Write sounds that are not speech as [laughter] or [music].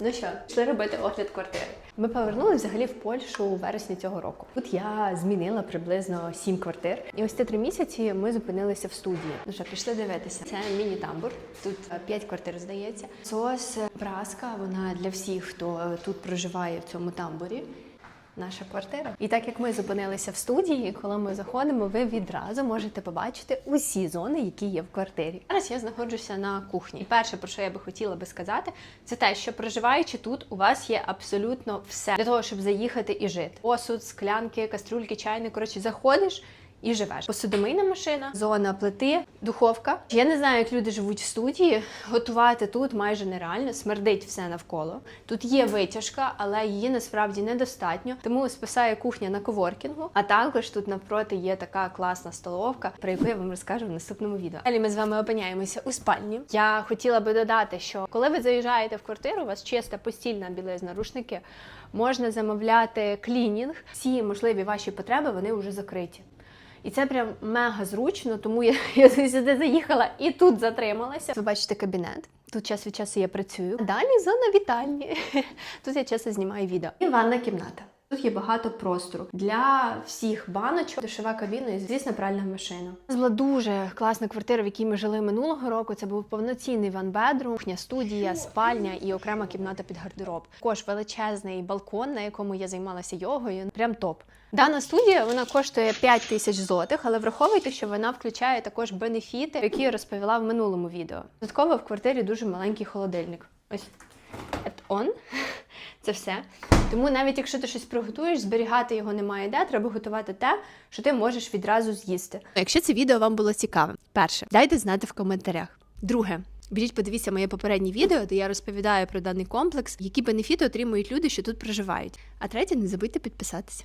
Ну що, йшли робити огляд квартири. Ми повернули взагалі в Польщу у вересні цього року. Тут я змінила приблизно сім квартир. І ось ці три місяці ми зупинилися в студії. Ну що, пішли дивитися. Це міні-тамбур. Тут е, п'ять квартир, здається. Сос е, праска, вона для всіх, хто е, тут проживає в цьому тамбурі. Наша квартира. І так як ми зупинилися в студії, коли ми заходимо, ви відразу можете побачити усі зони, які є в квартирі. Зараз я знаходжуся на кухні. І перше, про що я би хотіла би сказати, це те, що проживаючи тут, у вас є абсолютно все для того, щоб заїхати і жити. Посуд, склянки, каструльки, чайник. Коротше, заходиш. І живеш. Посудомийна машина, зона плити, духовка. Я не знаю, як люди живуть в студії. Готувати тут майже нереально, смердить все навколо. Тут є витяжка, але її насправді недостатньо. Тому спасає кухня на коворкінгу. А також тут навпроти є така класна столовка, про яку я вам розкажу в наступному відео. Далі ми з вами опиняємося у спальні. Я хотіла би додати, що коли ви заїжджаєте в квартиру, у вас чиста постільна білизна, рушники, можна замовляти клінінг. Всі можливі ваші потреби вони вже закриті. І це прям мега зручно, тому я, [laughs] я сюди заїхала і тут затрималася. Ви бачите кабінет. Тут час від часу я працюю. Далі зона вітальні. [laughs] Тут я часто знімаю відео. І ванна кімната. Тут є багато простору для всіх баночок, душова кабіна і, звісно, пральна машина. У нас була дуже класна квартира, в якій ми жили минулого року. Це був повноцінний ван-бедрум, кухня, студія, спальня і окрема кімната під гардероб. Також величезний балкон, на якому я займалася йогою. Прям топ. Дана студія вона коштує 5 тисяч злотих, але враховуйте, що вона включає також бенефіти, які я розповіла в минулому відео. Додатково в квартирі дуже маленький холодильник. Ось on. Це все. Тому навіть якщо ти щось приготуєш, зберігати його немає де, треба готувати те, що ти можеш відразу з'їсти. Якщо це відео вам було цікаве, перше, дайте знати в коментарях. Друге, Біжіть, подивіться моє попереднє відео, де я розповідаю про даний комплекс, які бенефіти отримують люди, що тут проживають. А третє, не забудьте підписатися.